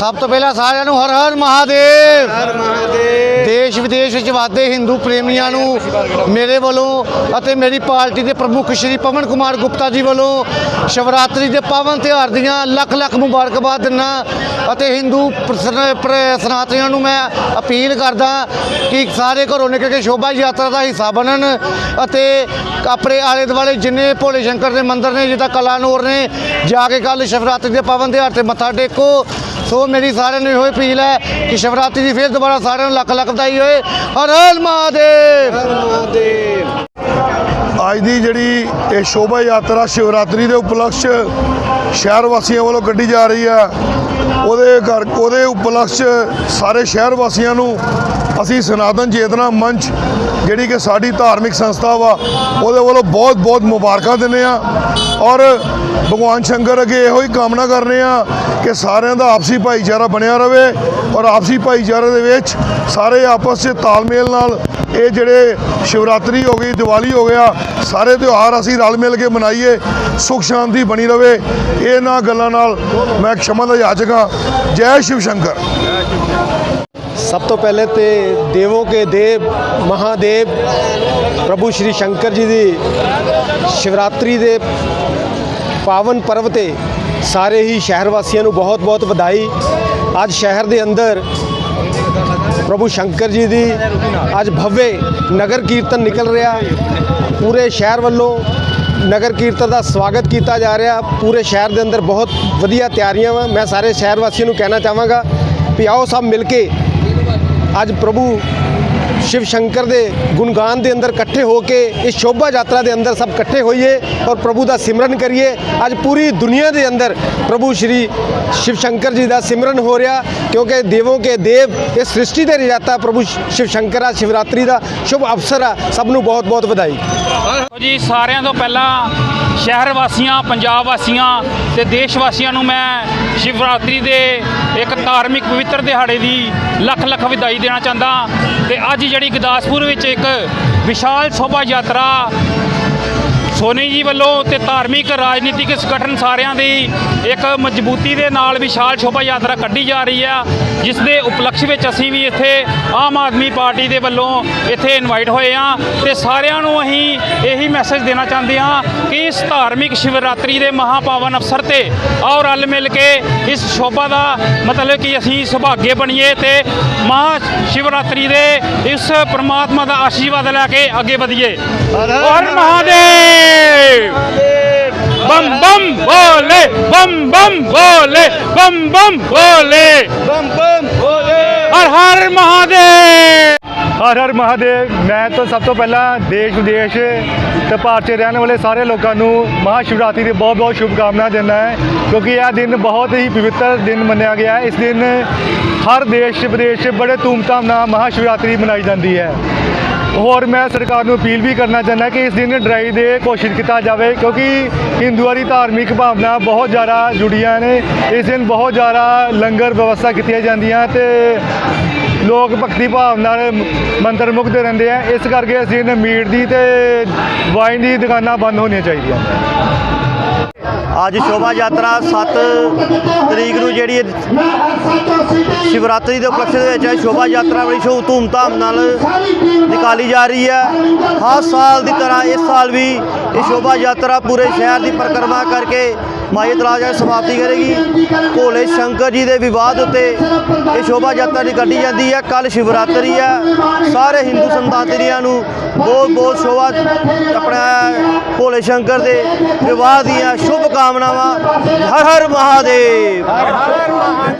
ਸਭ ਤੋਂ ਪਹਿਲਾਂ ਸਾਰਿਆਂ ਨੂੰ ਹਰ ਹਰ ਮਹਾਦੇਵ। ਹਰ ਮਹਾਦੇਵ। ਦੇਸ਼ ਵਿਦੇਸ਼ ਵਿੱਚ ਵਾਦੇ ਹਿੰਦੂ ਪ੍ਰੇਮੀਆਂ ਨੂੰ ਮੇਰੇ ਵੱਲੋਂ ਅਤੇ ਮੇਰੀ ਪਾਰਟੀ ਦੇ ਪ੍ਰਮੁੱਖ ਸ਼੍ਰੀ ਪਵਨ ਕੁਮਾਰ ਗੁਪਤਾ ਜੀ ਵੱਲੋਂ ਸ਼ਿਵਰਾਤਰੀ ਦੇ ਪਾਵਨ ਤਿਉਹਾਰ ਦੀਆਂ ਲੱਖ ਲੱਖ ਮੁਬਾਰਕਬਾਦ ਦਿੰਦਾ ਅਤੇ ਪ੍ਰ- ਸਨਾਤਨੀਆਂ ਨੂੰ ਮੈਂ ਅਪੀਲ ਕਰਦਾ ਕਿ ਸਾਰੇ ਘਰੋਂ ਨਿਕਲ ਕੇ ਸ਼ੋਭਾ ਯਾਤਰਾ ਦਾ ਹਿੱਸਾ ਬਣਨ ਅਤੇ ਆਪਣੇ ਆਲੇ ਦੁਆਲੇ ਜਿੰਨੇ ਭੋਲੇ ਸ਼ੰਕਰ ਦੇ ਮੰਦਿਰ ਨੇ ਜਿੱਦਾਂ ਕਲਾਨੌਰ ਨੇ ਜਾ ਕੇ ਕੱਲ ਸ਼ਿਵਰਾਤਰੀ ਦੇ ਪਾਵਨ ਤਿਉਹਾਰ ਤੇ ਮੱਥਾ ਟੇਕੋ। ਸੋ ਮੇਰੀ ਸਾਰਿਆਂ ਨੂੰ ਇਹੋ ਅਪੀਲ ਹੈ ਕਿ ਸ਼ਿਵਰਾਤਰੀ ਦੀ ਫਿਰ ਦੁਬਾਰਾ ਸਾਰਿਆਂ ਨੂੰ ਲੱਖ ਲੱਖ ਵਧਾਈ ਹੋਏ ਹਰ ਹਰ ਮਹਾਦੇਵ। ਹਰ ਮਹਾਦੇਵ। ਅੱਜ ਦੀ ਜਿਹੜੀ ਇਹ ਸ਼ੋਭਾ ਯਾਤਰਾ ਸ਼ਿਵਰਾਤਰੀ ਦੇ ਉਪਲਕਸ਼ ਸ਼ਹਿਰ ਵਾਸੀਆਂ ਵੱਲੋਂ ਕੱਢੀ ਜਾ ਰਹੀ ਆ ਉਹਦੇ ਘਰ ਉਹਦੇ ਉਪਲਕਸ਼ ਸਾਰੇ ਸ਼ਹਿਰ ਵਾਸੀਆਂ ਨੂੰ ਅਸੀਂ ਸਨਾਤਨ ਚੇਤਨਾ ਮੰਚ ਜਿਹੜੀ ਕਿ ਸਾਡੀ ਧਾਰਮਿਕ ਸੰਸਥਾ ਵਾ, ਉਹਦੇ ਵੱਲੋਂ ਬਹੁਤ ਬਹੁਤ ਮੁਬਾਰਕਾਂ ਦਿੰਦੇ ਆ ਔਰ ਭਗਵਾਨ ਸ਼ੰਕਰ ਅੱਗੇ ਇਹੋ ਹੀ ਕਾਮਨਾ ਕਰਨੇ ਆ ਕਿ ਸਾਰਿਆਂ ਦਾ ਆਪਸੀ ਭਾਈਚਾਰਾ ਬਣਿਆ ਰਵੇ ਔਰ ਆਪਸੀ ਭਾਈਚਾਰੇ ਦੇ ਵਿੱਚ ਸਾਰੇ ਆਪਸ 'ਚ ਤਾਲਮੇਲ ਨਾਲ ਇਹ ਜਿਹੜੇ ਸ਼ਿਵਰਾਤਰੀ ਹੋ ਗਈ, ਦੀਵਾਲੀ ਹੋ ਗਿਆ, ਸਾਰੇ ਤਿਉਹਾਰ ਅਸੀਂ ਰਲ ਮਿਲ ਕੇ ਮਨਾਈਏ, ਸੁਖ ਸ਼ਾਂਤੀ ਬਣੀ ਰਵੇ। ਇਹਨਾਂ ਗੱਲਾਂ ਨਾਲ ਮੈਂ ਖਿਮਾ ਦਾ ਯਾਚਕ ਹਾਂ। ਜੈ ਸ਼ਿਵ ਸ਼ੰਕਰ। ਸਭ ਤੋਂ ਪਹਿਲੇ ਤੇ ਦੇਵੋ ਕੇ ਦੇਵ, ਮਹਾਦੇਵ, ਪ੍ਰਭੂ ਸ਼੍ਰੀ ਸ਼ੰਕਰ ਜੀ ਦੀ ਸ਼ਿਵਰਾਤਰੀ ਦੇ ਪਾਵਨ ਪਰਵ ਤੇ ਸਾਰੇ ਹੀ ਸ਼ਹਿਰ ਵਾਸੀਆਂ ਨੂੰ ਬਹੁਤ-ਬਹੁਤ ਵਧਾਈ। ਅੱਜ ਸ਼ਹਿਰ ਦੇ ਅੰਦਰ ਪ੍ਰਭੂ ਸ਼ੰਕਰ ਜੀ ਦੀ ਅੱਜ ਭव्य ਨਗਰ ਕੀਰਤਨ ਨਿਕਲ ਰਿਹਾ। ਪੂਰੇ ਸ਼ਹਿਰ ਵੱਲੋਂ ਨਗਰ ਕੀਰਤਨ ਦਾ ਸਵਾਗਤ ਕੀਤਾ ਜਾ ਰਿਹਾ। ਪੂਰੇ ਸ਼ਹਿਰ ਦੇ ਅੰਦਰ ਬਹੁਤ ਵਧੀਆ ਤਿਆਰੀਆਂ ਵਾ। ਮੈਂ ਸਾਰੇ ਸ਼ਹਿਰ ਵਾਸੀਆਂ ਨੂੰ ਕਹਿਣਾ ਚਾਹਾਂਗਾ ਵੀ ਆਓ ਸਭ ਮਿਲ ਕੇ ਅੱਜ ਪ੍ਰਭੂ ਸ਼ਿਵ ਸ਼ੰਕਰ ਦੇ ਗੁਣਗਾਨ ਦੇ ਅੰਦਰ ਇਕੱਠੇ ਹੋ ਕੇ, ਇਸ ਸ਼ੋਭਾ ਯਾਤਰਾ ਦੇ ਅੰਦਰ ਸਭ ਇਕੱਠੇ ਹੋਈਏ ਔਰ ਪ੍ਰਭੂ ਦਾ ਸਿਮਰਨ ਕਰੀਏ। ਅੱਜ ਪੂਰੀ ਦੁਨੀਆ ਦੇ ਅੰਦਰ ਪ੍ਰਭੂ ਸ਼੍ਰੀ ਸ਼ਿਵ ਸ਼ੰਕਰ ਜੀ ਦਾ ਸਿਮਰਨ ਹੋ ਰਿਹਾ, ਕਿਉਂਕਿ ਦੇਵੋਂ ਕੇ ਦੇਵ, ਇਸ ਸ੍ਰਿਸ਼ਟੀ ਦੇ ਰਜਾਤਾ ਪ੍ਰਭੂ ਸ਼ਿਵ ਸ਼ੰਕਰ ਆ, ਸ਼ਿਵਰਾਤਰੀ ਦਾ ਸ਼ੁਭ ਅਵਸਰ ਆ, ਸਭ ਨੂੰ ਬਹੁਤ ਬਹੁਤ ਵਧਾਈ। ਜੀ, ਸਾਰਿਆਂ ਤੋਂ ਪਹਿਲਾਂ ਸ਼ਹਿਰ ਵਾਸੀਆਂ, ਪੰਜਾਬ ਵਾਸੀਆਂ ਤੇ ਦੇਸ਼ ਵਾਸੀਆਂ ਨੂੰ ਮੈਂ ਸ਼ਿਵਰਾਤਰੀ ਦੇ ਇੱਕ ਧਾਰਮਿਕ ਪਵਿੱਤਰ ਦਿਹਾੜੇ ਦੀ ਲੱਖ ਲੱਖ ਵਧਾਈ ਦੇਣਾ ਚਾਹੁੰਦਾ ਤੇ ਅੱਜ ਜਿਹੜੀ ਗੁਰਦਾਸਪੁਰ ਵਿੱਚ ਇੱਕ ਵਿਸ਼ਾਲ ਸ਼ੋਭਾ ਯਾਤਰਾ ਸੋਨੀ ਜੀ ਵੱਲੋਂ ਤੇ ਧਾਰਮਿਕ ਰਾਜਨੀਤਿਕ ਸੰਗਠਨ ਸਾਰਿਆਂ ਦੀ ਇੱਕ ਮਜ਼ਬੂਤੀ ਦੇ ਨਾਲ ਵਿਸ਼ਾਲ ਸ਼ੋਭਾ ਯਾਤਰਾ ਕੱਢੀ ਜਾ ਰਹੀ ਆ ਜਿਸ ਦੇ ਉਪਲਕਸ਼ ਵਿੱਚ ਅਸੀਂ ਵੀ ਇੱਥੇ ਆਮ ਆਦਮੀ ਪਾਰਟੀ ਦੇ ਵੱਲੋਂ ਇੱਥੇ ਇਨਵਾਈਟ ਹੋਏ ਆ ਤੇ ਸਾਰਿਆਂ ਨੂੰ ਅਸੀਂ ਇਹੀ ਮੈਸੇਜ ਦੇਣਾ ਚਾਹੁੰਦੇ ਆ ਕਿ ਇਸ ਧਾਰਮਿਕ ਸ਼ਿਵਰਾਤਰੀ ਦੇ ਮਹਾਪਾਵਨ ਅਵਸਰ ਤੇ ਆਓ ਰਲ ਮਿਲ ਕੇ ਇਸ ਸ਼ੋਭਾ ਦਾ ਮਤਲਬ ਕਿ ਅਸੀਂ ਸੁਭਾਗੇ ਬਣੀਏ ਤੇ ਮਹਾ ਸ਼ਿਵਰਾਤਰੀ ਦੇ ਇਸ ਪ੍ਰਮਾਤਮਾ ਦਾ ਆਸ਼ੀਰਵਾਦ ਲੈ ਕੇ ਅੱਗੇ ਵਧੀਏ। ਹਰ ਮਹਾਦੇਵ! ਬਮ ਬਮ ਬੋਲੇ ਬਮ ਬਮ ਬੋਲੇ ਬਮ ਬਮ ਬੋਲੇ ਬੰਮ ਬੰਮ ਬੋਲੇ ਹਰ ਹਰ ਮਹਾਦੇਵ ਹਰ ਹਰ ਮਹਾਦੇਵ ਮੈਂ ਤਾਂ ਸਭ ਤੋਂ ਪਹਿਲਾਂ ਦੇਸ਼ ਵਿਦੇਸ਼ ਤੇ ਭਾਰਤ 'ਚ ਰਹਿਣ ਵਾਲੇ ਸਾਰੇ ਲੋਕਾਂ ਨੂੰ ਮਹਾ ਸ਼ਿਵਰਾਤਰੀ ਦੀ ਬਹੁਤ ਬਹੁਤ ਸ਼ੁਭਕਾਮਨਾ ਦਿੰਦਾ ਹੈ ਕਿਉਂਕਿ ਇਹ ਦਿਨ ਬਹੁਤ ਹੀ ਪਵਿੱਤਰ ਦਿਨ ਮੰਨਿਆ ਗਿਆ ਹੈ। ਇਸ ਦਿਨ ਹਰ ਦੇਸ਼ ਵਿਦੇਸ਼ 'ਚ ਬੜੇ ਧੂਮਧਾਮ ਨਾਲ ਮਹਾ ਸ਼ਿਵਰਾਤਰੀ ਮਨਾਈ ਜਾਂਦੀ ਹੈ। ਹੋਰ ਮੈਂ ਸਰਕਾਰ ਨੂੰ ਅਪੀਲ ਵੀ ਕਰਨਾ ਚਾਹੁੰਦਾ ਕਿ ਇਸ ਦਿਨ ਡਰਾਈ ਦੇ ਘੋਸ਼ਿਤ ਕੀਤਾ ਜਾਵੇ, ਕਿਉਂਕਿ ਹਿੰਦੂਆਂ ਦੀ ਧਾਰਮਿਕ ਭਾਵਨਾ ਬਹੁਤ ਜ਼ਿਆਦਾ ਜੁੜੀਆਂ ਨੇ। ਇਸ ਦਿਨ ਬਹੁਤ ਜ਼ਿਆਦਾ ਲੰਗਰ ਵਿਵਸਥਾ ਕੀਤੀਆਂ ਜਾਂਦੀਆਂ ਤੇ ਲੋਕ ਭਗਤੀ ਭਾਵ ਨਾਲ ਮੰਤਰ ਮੁਕਤ ਰਹਿੰਦੇ ਆ। ਇਸ ਕਰਕੇ ਇਸ ਦਿਨ ਮੀਟ ਦੀ ਤੇ ਵਾਈਨ ਦੀ ਦੁਕਾਨਾਂ ਬੰਦ ਹੋਣੀਆਂ ਚਾਹੀਦੀਆਂ ਅੱਜ ਸ਼ੋਭਾ ਯਾਤਰਾ 7 ਤਰੀਕ ਨੂੰ ਜਿਹੜੀ ਸ਼ਿਵਰਾਤਰੀ ਦੇ ਉਪਲਕਸ਼ ਦੇ ਵਿੱਚ ਹੈ, ਸ਼ੋਭਾ ਯਾਤਰਾ ਬੜੀ ਸ਼ੋ ਧੂਮਧਾਮ ਨਾਲ ਨਿਕਾਲੀ ਜਾ ਰਹੀ ਹੈ। ਹਰ ਸਾਲ ਦੀ ਤਰ੍ਹਾਂ ਇਸ ਸਾਲ ਵੀ ਇਹ ਸ਼ੋਭਾ ਯਾਤਰਾ ਪੂਰੇ ਸ਼ਹਿਰ ਦੀ ਪਰਿਕਰਮਾ ਕਰਕੇ ਮਾਈ ਤਲਾਜ ਦੀ ਸਮਾਪਤੀ ਕਰੇਗੀ। ਭੋਲੇ ਸ਼ੰਕਰ ਜੀ ਦੇ ਵਿਵਾਦ ਉੱਤੇ ਇਹ ਸ਼ੋਭਾ ਯਾਤਰਾ ਨਿਕਾਲੀ ਜਾਂਦੀ ਹੈ। ਕੱਲ ਸ਼ਿਵਰਾਤਰੀ ਹੈ। ਸਾਰੇ ਹਿੰਦੂ ਸੰਤਾਂਤਰੀਆਂ ਨੂੰ ਬਹੁਤ ਬਹੁਤ ਸ਼ੋਭਾ ਆਪਣਾ ਭੋਲੇ ਸ਼ੰਕਰ ਦੇ ਵਿਵਾਹ ਦੀਆਂ ਸ਼ੁਭ ਕਾਮਨਾਵਾਂ। ਹਰ ਹਰ ਮਹਾਦੇਵ।